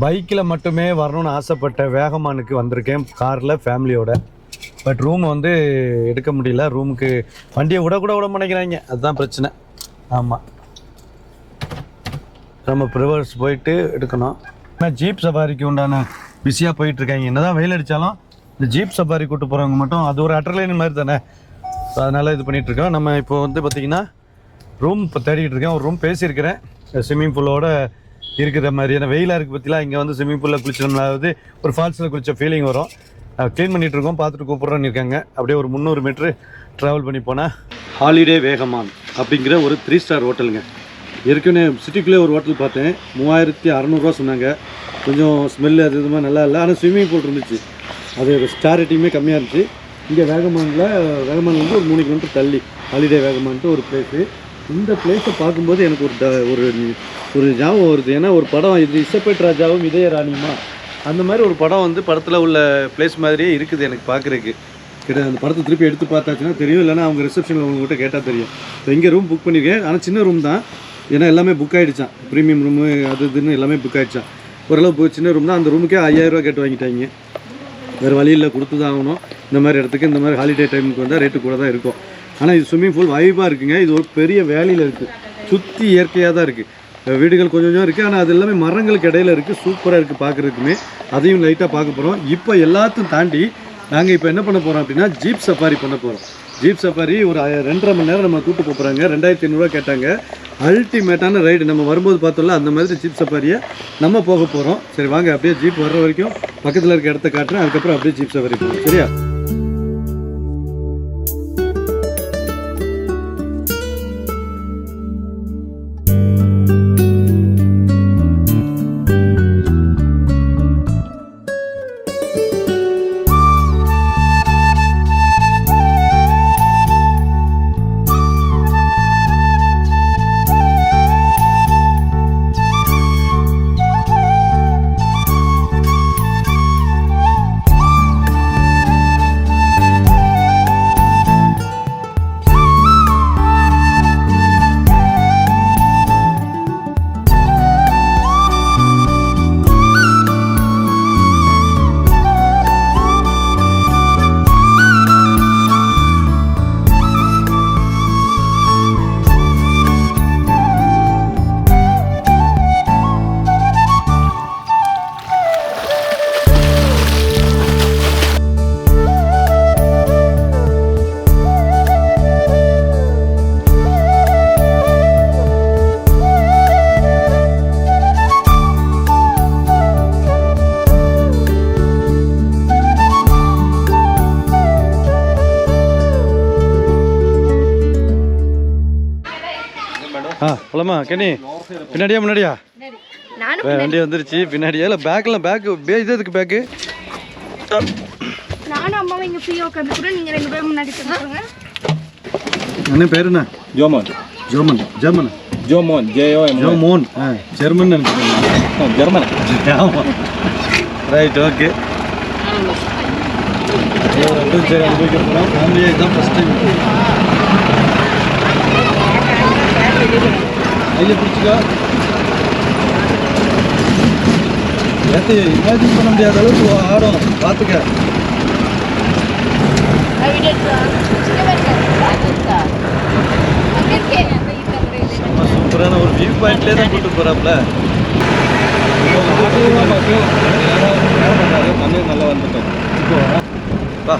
பைக்கில் மட்டுமே வரணும்னு ஆசைப்பட்ட வேகமானுக்கு வந்திருக்கேன் காரில் ஃபேமிலியோட. பட் ரூம் வந்து எடுக்க முடியல. ரூமுக்கு வண்டியை விட கூட விட மாட்டேங்கிறாங்க. அதுதான் பிரச்சனை. ஆமாம் நம்ம ப்ரிவர்ஸ் போயிட்டு எடுக்கணும். ஆனால் ஜீப் சஃபாரிக்கு உண்டான பிஸியாக போயிட்டுருக்காங்க. என்ன தான் வெயில் அடித்தாலும் இந்த ஜீப் சஃபாரி கூட்டு போகிறவங்க மட்டும் அது ஒரு அட்டர்லைன் மாதிரி தானே. அதனால் இது பண்ணிகிட்ருக்கோம் இருக்கோம். நம்ம இப்போ வந்து பார்த்திங்கன்னா ரூம் இப்போ தேடிக்கிட்டு இருக்கேன். ஒரு ரூம் பேசியிருக்கிறேன். ஸ்விம்மிங் பூலோட இருக்கிற மாதிரி. ஏன்னா வெயிலாக இருக்குது பற்றிலாம் இங்கே வந்து ஸ்விம்மிங் பூலில் குளிச்சோம்னாவது ஒரு ஃபால்ஸில் குளிச்ச ஃபீலிங் வரும். க்ளீன் பண்ணிட்டு இருக்கோம் பார்த்துட்டு கூப்பிட்றோன்னு இருக்காங்க. அப்படியே ஒரு முந்நூறு மீட்ரு ட்ராவல் பண்ணி போனால் ஹாலிடே வேகமான் அப்படிங்கிற ஒரு த்ரீ ஸ்டார் ஹோட்டலுங்க ஏற்கனவே சிட்டிக்குள்ளே ஒரு ஹோட்டல் பார்த்தேன். மூவாயிரத்தி அறநூறுவா சொன்னாங்க. கொஞ்சம் ஸ்மெல் அது இதுமாதிரி நல்லா இல்லை. ஆனால் ஸ்விம்மிங் பூல் இருந்துச்சு. அது ஸ்டார் ரேட்டிங்குமே கம்மியாக இருந்துச்சு. இங்கே வேகமானில் வேகமான் வந்து ஒரு மூணு கிலோமீட்டர் தள்ளி. ஹாலிடே வேகமான்ட்டு ஒரு பிளேஸு இந்த பிளேஸை பார்க்கும்போது எனக்கு ஒரு ட- ஒரு ஒரு ஞாபகம் வருது. ஏன்னா ஒரு படம் இது இசப்பேட் ராஜாவும் இதய ராணியுமா அந்த மாதிரி ஒரு படம் வந்து படத்தில் உள்ள பிளேஸ் மாதிரியே இருக்குது எனக்கு பார்க்குறதுக்கு. கிட்ட அந்த படத்தை திருப்பி எடுத்து பார்த்தாச்சுன்னா தெரியும். இல்லைன்னா அவங்க ரிசப்ஷனில் உங்கள்கிட்ட கேட்டால் தெரியும். இப்போ இங்கே ரூம் புக் பண்ணியிருக்கேன் ஆனால் சின்ன ரூம் தான். ஏன்னா எல்லாமே புக் ஆகிடுச்சான் ப்ரீமியம் ரூமு அது இதுன்னு எல்லாமே புக் ஆகிடுச்சான் ஓரளவு போய் சின்ன ரூம் தான் அந்த ரூமுக்கே ஐயாயிரரூவா கேட்டு வாங்கிட்டாங்க. வேறு வழியில் கொடுத்து தான் ஆகணும். இந்த மாதிரி இடத்துக்கு இந்த மாதிரி ஹாலிடே டைமுக்கு வந்தால் ரேட்டு கூட தான் இருக்கும். ஆனால் இது ஸ்விம்மிங் பூல் வைபாக இருக்குங்க. இது ஒரு பெரிய வேலையில் இருக்குது சுற்றி இயற்கையாக தான் இருக்குது வீடுகள் கொஞ்சம் கொஞ்சம் இருக்குது ஆனால் அது எல்லாமே மரங்களுக்கு இடையில இருக்குது சூப்பராக இருக்குது பார்க்குறதுக்குமே அதையும் லைட்டாக பார்க்க போகிறோம் இப்போ எல்லாத்தையும் தாண்டி நாங்கள் இப்போ என்ன பண்ண போகிறோம் அப்படின்னா ஜீப் சஃபாரி பண்ண போகிறோம் ஜீப் சஃபாரி ஒரு ரெண்டரை மணி நேரம் நம்ம கூட்டு போகிறாங்க ரெண்டாயிரத்தி ஐநூறுரூவா கேட்டாங்க. அல்டிமேட்டான ரைடு நம்ம வரும்போது பார்த்தோம்ல அந்த மாதிரி ஜீப் சஃபாரியை நம்ம போக போகிறோம் சரி வாங்க அப்படியே ஜீப் வர்ற வரைக்கும் பக்கத்தில் இருக்க இடத்த காட்டுறேன். அதுக்கப்புறம் அப்படியே ஜீப் சஃபாரி போகிறோம் சரியா? ஆ போலாமா கெனி? பின்னாடியா முன்னாடியா? வண்டி வந்துருச்சு பின்னாடியா? இல்லை பேக்கில் பேக்கு பே இது எதுக்கு பேக்கு நானும் அம்மாவும் இங்க ஃப்ரீயா உட்காந்து கூட நீங்க ரெண்டு பேரும் முன்னாடி என்ன பேர் என்ன? ஜோமோன். ஜெர்மன். ஜோமோன் ஆ ஜெர்மன் நினைச்சிருக்கேன் ஜெர்மன். ஆமாம் ரைட் ஓகே சரி அனுபவிக்க போகிறோம் ஃபேமிலியாக இதுதான் ஃபஸ்ட் டைம் கையில் பிடிச்சிக்கோ? ஏற்றி இமேஜின் பண்ண முடியாத அளவுக்கு ஆடும். பார்த்துக்க சூப்பரான ஒரு வியூ பாயிண்ட்லேயே தான் கூப்பிட்டு போகிறாப்புல மண்ணு நல்லா வந்துட்டோம் இப்போ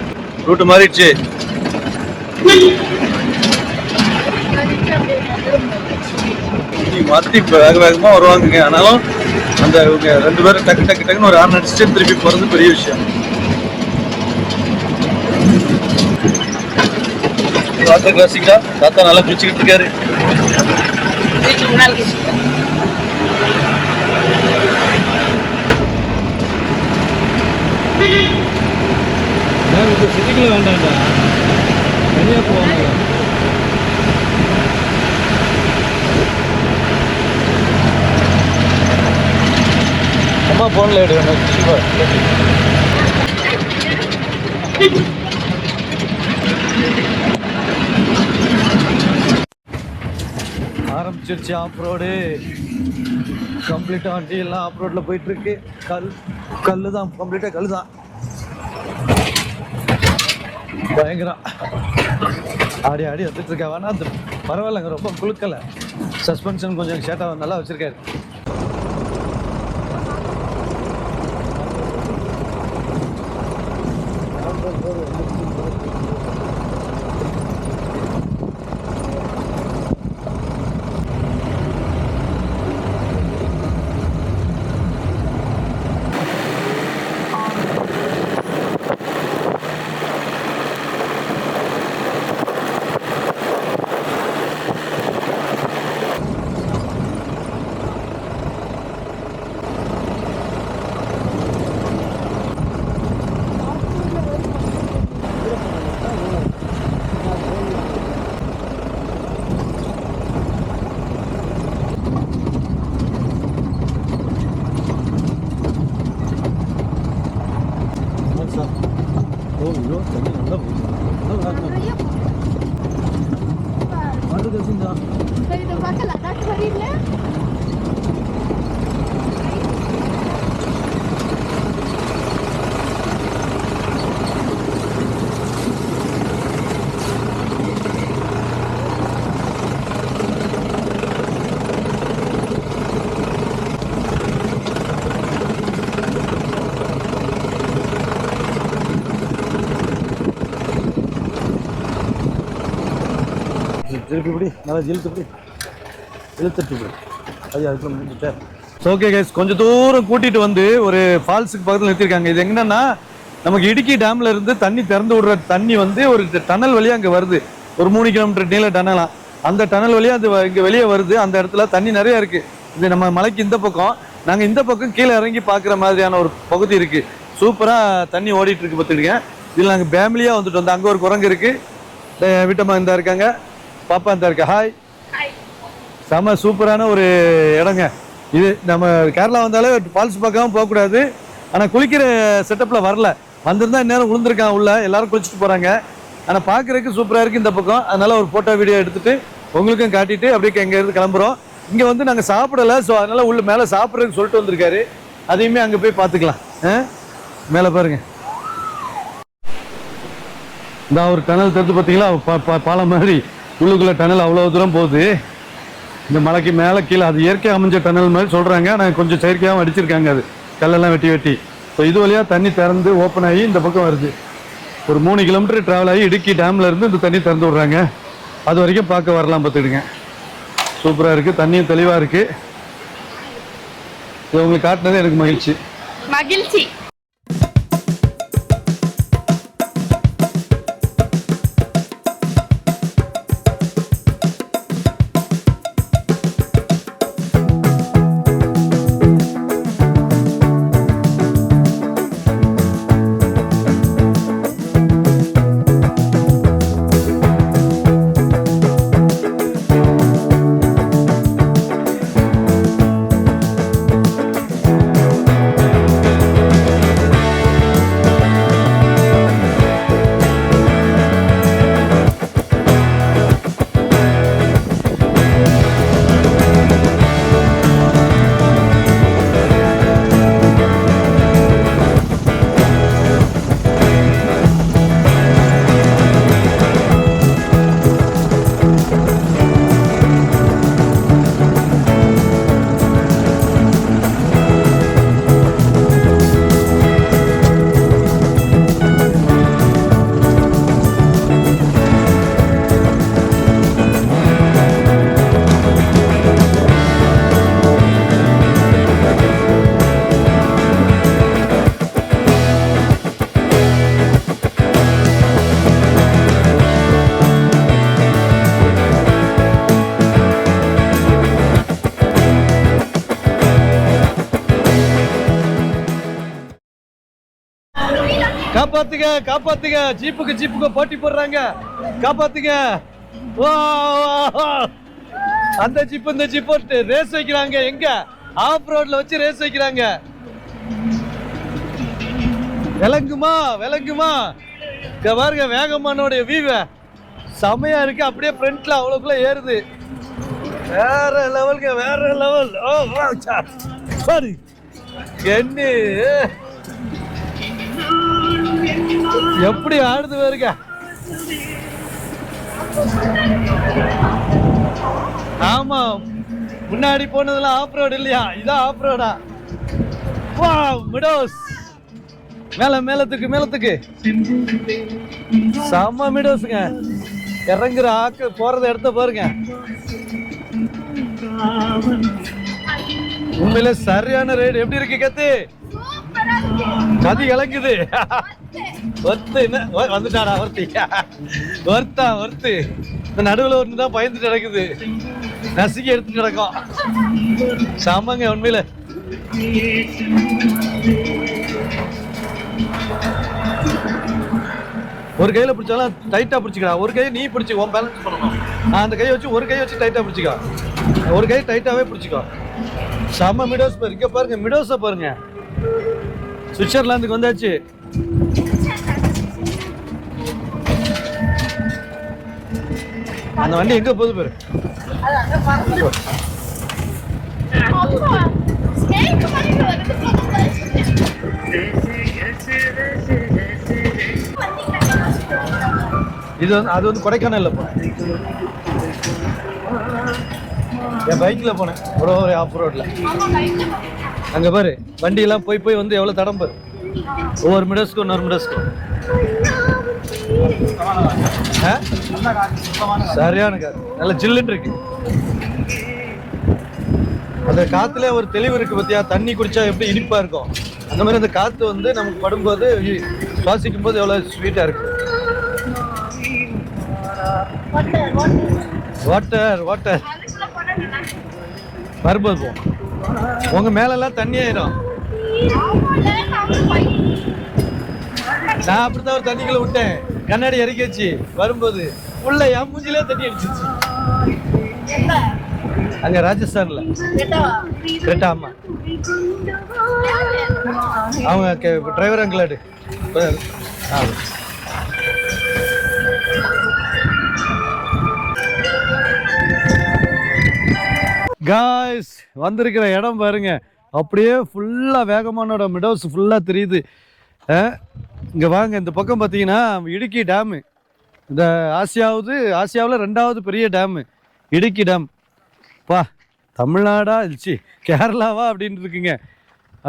ரூட்டு மாறிடுச்சு. மாற்றி இப்போ வேக வேகமாக வருவாங்கங்க. ஆனாலும் அந்த இவங்க ரெண்டு பேரும் டக்கு டக்கு டக்குன்னு ஒரு ஆறு அடிச்சுட்டு திருப்பி போகிறது பெரிய விஷயம். தாத்தா கிளாசிக்கா தாத்தா நல்லா குளிச்சுக்கிட்டு இருக்காரு. வேண்டாம்டா தனியாக போவாங்க அம்மா ஃபோனில் எடுக்கணும் ஆரம்பிச்சிருச்சு ஆஃப் ரோடு கம்ப்ளீட்டாக வண்டி எல்லாம் ஆஃப் ரோட்டில் போயிட்டுருக்கு. கல் கல் தான் கம்ப்ளீட்டாக கல் தான் பயங்கரம். ஆடி ஆடி வந்துட்டுருக்கேன். இருக்கா வேணா அந்த பரவாயில்லங்க ரொம்ப குழுக்கலை சஸ்பென்ஷன் கொஞ்சம் ஷேட்டாக நல்லா வச்சிருக்காரு ஓ ஐயோ தண்ணி நல்லா நிறைய சரி இதை பார்க்கல அதாச்சும் சரியில்லை திருப்பி நல்லா இழுத்துப்படி இழுத்துட்டுப்படி இழுத்துட்டு இப்படி அது அதுக்குள்ள முடிஞ்சுட்டேன் ஓகே கைஸ் கொஞ்சம் தூரம் கூட்டிட்டு வந்து ஒரு ஃபால்ஸுக்கு பக்கத்தில் நிறுத்திருக்காங்க. இது என்னன்னா நமக்கு இடுக்கி டேம்ல இருந்து தண்ணி திறந்து விடுற தண்ணி வந்து ஒரு டனல் வழியாக அங்கே வருது. ஒரு மூணு கிலோமீட்டர் நீள டனலாம் அந்த டனல் வழியாக அது இங்கே வெளியே வருது. அந்த இடத்துல தண்ணி நிறைய இருக்கு. இது நம்ம மலைக்கு இந்த பக்கம். நாங்கள் இந்த பக்கம் கீழே இறங்கி பார்க்குற மாதிரியான ஒரு பகுதி இருக்கு. சூப்பராக தண்ணி ஓடிட்டு இருக்கு பார்த்துருக்கேன் இதில் நாங்கள் ஃபேமிலியாக வந்துட்டு வந்தோம். அங்கே ஒரு குரங்கு இருக்கு. அஹ் வீட்டம்மா இந்த இருக்காங்க. பாப்பா இந்த இருக்கா? ஹாய் செம சூப்பரான ஒரு இடங்க. இது நம்ம கேரளா வந்தாலே ஃபால்ஸ் பார்க்காம போகக்கூடாது. ஆனால் குளிக்கிற செட்டப்பில் வரல. வந்திருந்தா இந்நேரம் விழுந்திருக்கான் உள்ள. எல்லாரும் குளிச்சுட்டு போகிறாங்க ஆனால் பார்க்குறதுக்கு சூப்பராக இருக்குது இந்த பக்கம். அதனால் ஒரு ஃபோட்டோ வீடியோ எடுத்துகிட்டு உங்களுக்கும் காட்டிட்டு அப்படியே இங்கேருந்து கிளம்புறோம். இங்கே வந்து நாங்கள் சாப்பிடலை. ஸோ அதனால் உள்ள மேலே சாப்பிட்றதுக்கு சொல்லிட்டு வந்திருக்காரு. அதையுமே அங்கே போய் பார்த்துக்கலாம். ஆ? மேலே பாருங்க. இந்த ஒரு டனல் தெரிஞ்சு பார்த்தீங்களா? பா- பா- பாலம் மாதிரி. உள்ளுக்குள்ள டனல் அவ்வளோ தூரம் போகுது. இந்த மலைக்கு மேலே கீழே அது இயற்கை அமைஞ்ச டனல் மாதிரி சொல்கிறாங்க ஆனால் கொஞ்சம் செயற்கையாகவும் அடிச்சிருக்காங்க அது. கல்லெல்லாம் வெட்டி வெட்டி. இப்போ இது வழியாக தண்ணி திறந்து ஓப்பன் ஆகி இந்த பக்கம் வருது. ஒரு மூணு கிலோமீட்டர் ட்ராவல் ஆகி இடுக்கி டேம்ல இருந்து இந்த தண்ணி திறந்து விட்றாங்க. அது வரைக்கும் பார்க்க வரலாம் பார்த்துடுங்க சூப்பராக இருக்குது தண்ணியும் தெளிவாக இருக்குது இது உங்களுக்கு காட்டினது எனக்கு மகிழ்ச்சி. மகிழ்ச்சி. காப்பாத்துங்க காப்பாத்துங்க. ஜீப்புக்கு ஜீப்புக்கு போட்டி போடுறாங்க. காப்பாத்துங்க. வா, அந்த ஜீப் இந்த ஜீப் ரேஸ் வைக்கிறாங்க. எங்க? ஆஃப் ரோட்ல வச்சு ரேஸ் வைக்கிறாங்க. விளங்குமா? விளங்குமா? இங்க பாருங்க வேகமானோடைய வீவ செமையா இருக்கு. அப்படியே ஃப்ரண்ட்ல அவ்வளோக்குள்ள ஏறுது. வேற லெவலுங்க வேற லெவல் ஓ வா, என்ன எப்படி ஆடுது பாருங்க. ஆமா முன்னாடி போனதெல்லாம் ஆஃப் ரோடு இல்லையா? இதான் ஆஃப் ரோடா வா மிடோஸ் மேல மேலத்துக்கு மேலத்துக்கு. செம்ம மிடோஸுங்க இறங்குற ஆக்கு போறத இடத்த பாருங்க. உண்மையில சரியான ரைடு எப்படி இருக்கு கத்து? கதி இழங்குது ஒர்த்து என்ன வந்துட்டாரா வந்துட்டாடா ஒருத்தி. ஒர்த்தா ஒர்த்து. இந்த நடுவில் ஒன்று தான் பயந்துட்டு கிடக்குது நசுக்கி எடுத்து கிடக்கும். சாமாங்க உண்மையில. ஒரு கையில பிடிச்சாலும் டைட்டா பிடிச்சிக்கடா. ஒரு கையை நீ பிடிச்சி உன் பேலன்ஸ் பண்ணணும். நான் அந்த கையை வச்சு ஒரு கையை வச்சு டைட்டா பிடிச்சிக்கோ. ஒரு கை டைட்டாவே பிடிச்சிக்கோ. செம்ம மிடோஸ் பாருங்க பாருங்க மிடோஸை பாருங்க. சுவிட்சர்லாந்துக்கு வந்தாச்சு. அந்த வண்டி எங்க போகுது பேரு. இது வந்து அது வந்து கொடைக்கானல்ல போனேன். என் பைக்ல போனேன். ஒரு ஒரு ஆஃப் ரோட்ல அங்க பாரு வண்டி எல்லாம் போய் போய் வந்து எவ்வளவு தடம் பாரு. ஒவ்வொரு மிடஸ்க்கும் இன்னொரு மிடஸ்க்கும் சரியான காத்து நல்ல ஜில்லுன்னு இருக்கு. அந்த காத்துல ஒரு தெளிவு இருக்கு பத்தியா? தண்ணி குடிச்சா எப்படி இனிப்பா இருக்கும்? அந்த மாதிரி அந்த காத்து வந்து நமக்கு படும்போது சுவாசிக்கும் போது எவ்வளவு ஸ்வீட்டா இருக்கு. வாட்டர் வாட்டர் வரும்போது போவோம் உங்க மேலெல்லாம் தண்ணி ஆயிடும் நான் அப்படித்தான் ஒரு தண்ணிக்குள்ள விட்டேன். கண்ணாடி இறக்கிச்சு வரும்போது உள்ள என் மூஞ்சிலே தண்ணி அடிச்சிச்சு அங்க ராஜஸ்தான்ல. கரெக்டா ஆமா. அவங்க டிரைவர் அங்கிளாடு காய்ஸ் வந்திருக்கிற இடம் பாருங்க. அப்படியே ஃபுல்லாக வேகமானோட மிடோஸ் ஃபுல்லாக தெரியுது. இங்கே வாங்க. இந்த பக்கம் பார்த்தீங்கன்னா இடுக்கி டேமு இந்த ஆசியாவது ஆசியாவில் ரெண்டாவது பெரிய டேமு இடுக்கி டேம் பா தமிழ்நாடா? சி கேரளாவா அப்படின்னு இருக்குங்க.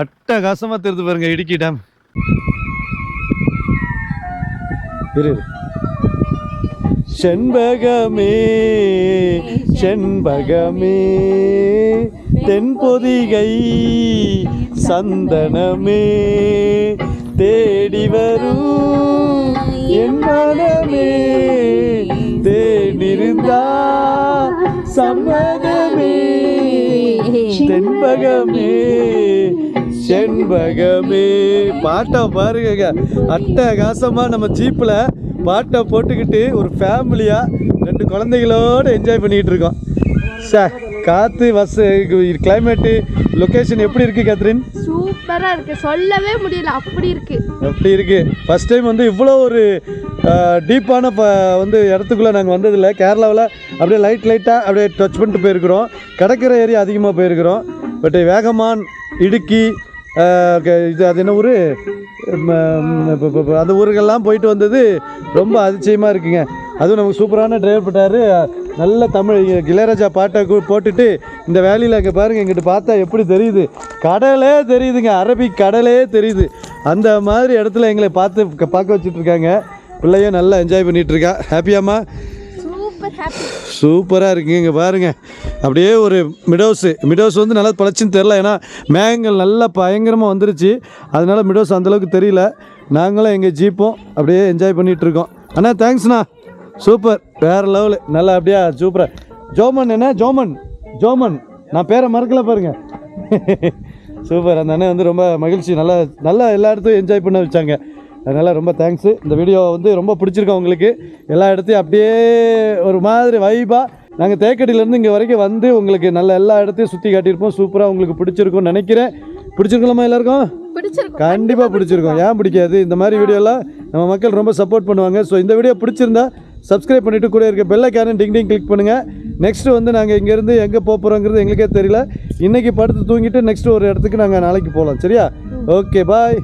அட்டகாசமாக தெரியுது பாருங்க இடுக்கி டேம் இரு. செண்பகமே செண்பகமே. தென்பொதிகை சந்தனமே தேடி வரும் என் மனமே. தேடிருந்தா சம்மதமே. தென்பகமே செண்பகமே. பாட்டை பாருங்க அட்டகாசமாக நம்ம ஜீப்பில் பாட்டை போட்டுக்கிட்டு ஒரு ஃபேமிலியா ரெண்டு குழந்தைகளோட என்ஜாய் பண்ணிட்டு இருக்கோம் சார் காத்து பஸ் கிளைமேட்டு லொகேஷன் எப்படி இருக்கு கேத்ரின்? சூப்பரா இருக்கு. சொல்லவே முடியல. அப்படி இருக்கு. எப்படி இருக்கு. ஃபர்ஸ்ட் டைம் வந்து இவ்வளோ ஒரு டீப்பான ப வந்து இடத்துக்குள்ளே நாங்கள் வந்ததில்லை. கேரளாவில் அப்படியே லைட் லைட்டாக அப்படியே டச் பண்ணிட்டு போயிருக்கிறோம். கடற்கரை ஏரியா அதிகமாக போயிருக்கிறோம். பட் வேகமான் இடுக்கி இது அது என்ன ஊர்? அந்த ஊருக்கெல்லாம் போயிட்டு வந்தது ரொம்ப அதிசயமாக இருக்குங்க. அதுவும் நமக்கு சூப்பரான டிரைவர் போட்டார். நல்ல தமிழ் இளையராஜா பாட்டை போட்டுட்டு இந்த வேலையில் அங்கே பாருங்கள் எங்கிட்ட பார்த்தா எப்படி தெரியுது. கடலே தெரியுதுங்க அரபிக் கடலே தெரியுது. அந்த மாதிரி இடத்துல எங்களை பார்த்து பார்க்க வச்சுட்ருக்காங்க பிள்ளையும் நல்லா என்ஜாய் பண்ணிகிட்ருக்கா ஹாப்பியாம்மா சூப்பராக இருக்குங்க இங்கே பாருங்க. அப்படியே ஒரு மிடோஸு மிடோஸ் வந்து நல்லா பழச்சின்னு தெரில ஏன்னா மேகங்கள் நல்லா பயங்கரமாக வந்துருச்சு. அதனால மிடோஸ் அந்தளவுக்கு தெரியல. நாங்களும் எங்கள் ஜீப்பும் அப்படியே என்ஜாய் பண்ணிகிட்ருக்கோம் இருக்கோம். அண்ணா தேங்க்ஸ்ண்ணா சூப்பர். வேறு லெவலு நல்லா அப்படியே சூப்பராக ஜோமன் என்ன? ஜோமன். ஜோமன். நான் பேரை மறக்கல பாருங்கள் சூப்பர். அந்த அண்ணன் வந்து ரொம்ப மகிழ்ச்சி. நல்லா நல்லா எல்லா இடத்தையும் என்ஜாய் பண்ண வச்சாங்க. அதனால் ரொம்ப தேங்க்ஸு இந்த வீடியோ வந்து ரொம்ப பிடிச்சிருக்கோம் உங்களுக்கு. எல்லா இடத்தையும் அப்படியே ஒரு மாதிரி வைபாக நாங்கள் தேக்கடியிலேருந்து இங்கே வரைக்கும் வந்து உங்களுக்கு நல்ல எல்லா இடத்தையும் சுற்றி காட்டியிருப்போம். சூப்பராக உங்களுக்கு பிடிச்சிருக்கும்னு நினைக்கிறேன். பிடிச்சிருக்கலாமா எல்லாருக்கும்? கண்டிப்பாக பிடிச்சிருக்கும். ஏன் பிடிக்காது? இந்த மாதிரி வீடியோலாம் நம்ம மக்கள் ரொம்ப சப்போர்ட் பண்ணுவாங்க. ஸோ இந்த வீடியோ பிடிச்சிருந்தா சப்ஸ்கிரைப் பண்ணிட்டு கூட இருக்க பெல் ஐக்கான டிங் டிங் கிளிக் பண்ணுங்கள் நெக்ஸ்ட் வந்து நாங்கள் இங்கேருந்து எங்கே போக போகிறோங்கிறது எங்களுக்கே தெரியல. இன்னைக்கு படுத்து தூங்கிட்டு நெக்ஸ்ட் ஒரு இடத்துக்கு நாங்கள் நாளைக்கு போகலாம் சரியா? Okay bye